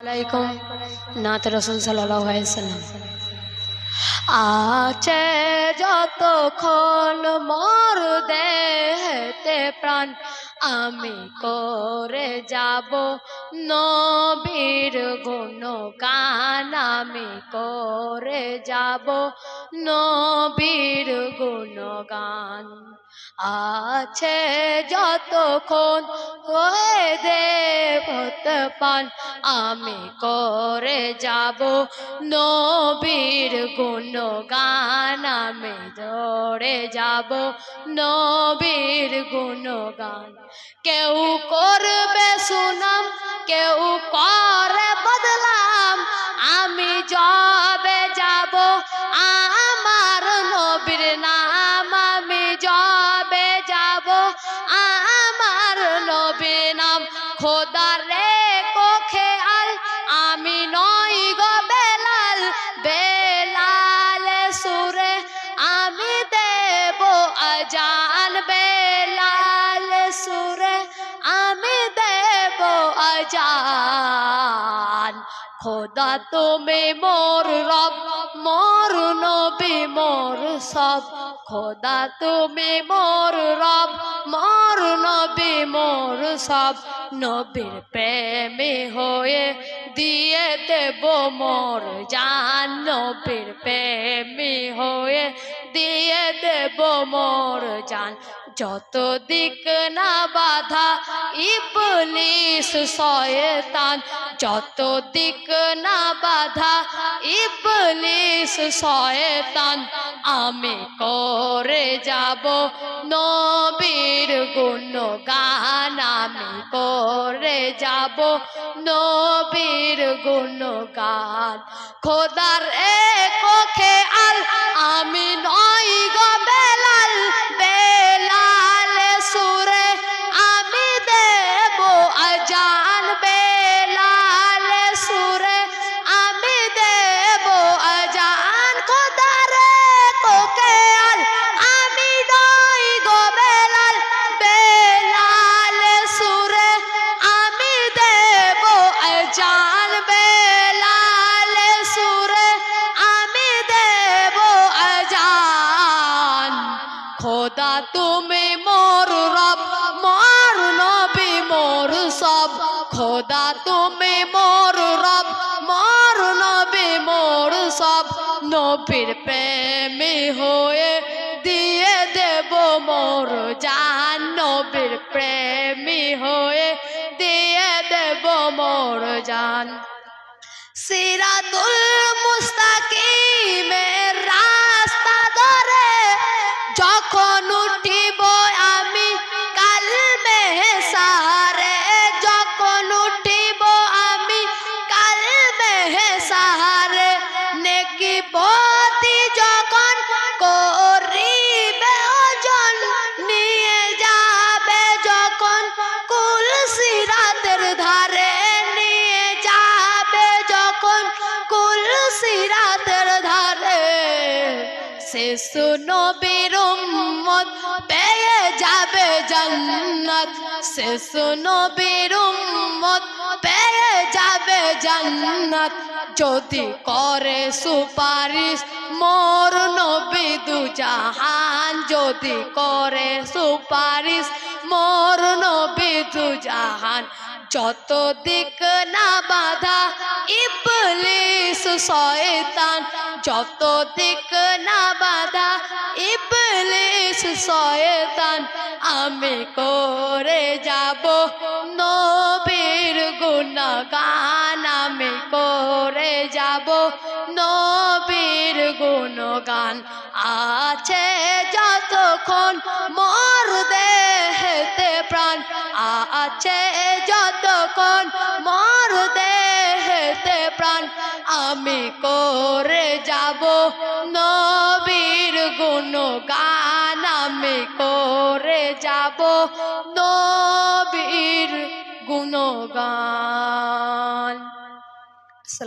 আলাইকুম। নাত রসুল সাল্লাম আছে যতক্ষণ মর দেহতে প্রাণ, আমি করে যাব নবীর গুণ গান আমি করে যাব নবীর গুণ গান আছে যতক্ষণ হয়ে পান। আমি করে যাব নবীর গুণ গান আমি দৌড়ে যাব নবীর গুণ গান কেউ করবে সুনাম, কেউ করে বদলাম। আমি যবে যাব আমার নবীর নাম। আমি যবে যাব আমার নবীর নাম। খোদার বেলাল সুরে আমি দেব আজান। বেলাল সুরে আমি দেব আজান। খোদা তুমি মোর রব, মোর নবী, মোর সব। খোদা তুমি মোর রব, মোর নবী, মোর সব। নবীর প্রেমে হয়ে দিয়ে দেব মোর জান নবীর প্রেমে হয়ে। দিয়ে দেব মোর জান যত দিক না বাধা ইবলিস শয়তান, যত দিক না বাধা ইবলিস শয়তান, আমি করে যাব নবীর গুণ গান আমি করে যাব নবীর গুণ গান খোদার এ কোখে আল আমি তুমি মোর রব, মোর নবী, মোর সব। খোদা, তুমি মোর রব, মোর নবী, মোর সব। নবীর প্রেমী হয়ে দিয়ে দেব মোর জান। নবীর প্রেমী হয়ে দিয়ে দেব মোর জান। সিরাতুল মুস্তাকিমের রাস্তা শেষ নবীর উম্মত, পেয়ে যাবে জান্নাত। শেষ নবীর উম্মত, পেয়ে যাবে জান্নাত। যদি করে সুপারিশ মোর নবী দু জাহান। যদি করে সুপারিশ মোর নবী দু জাহান। যত দিক না বাধা, ইবলিস শয়তান। যত দিক না বাধা, ইবলিস শয়তান। আমি করে যাব নবীর গুণগান। আমি করে যাব নবীর গুণগান। আছে যতক্ষণ মোর দেহতে প্রাণ আছে যতক্ষণ মর দেহতে প্রাণ। আমি করে যাব নবীর গুণগান। আমি করে যাব নবীর গুণগান।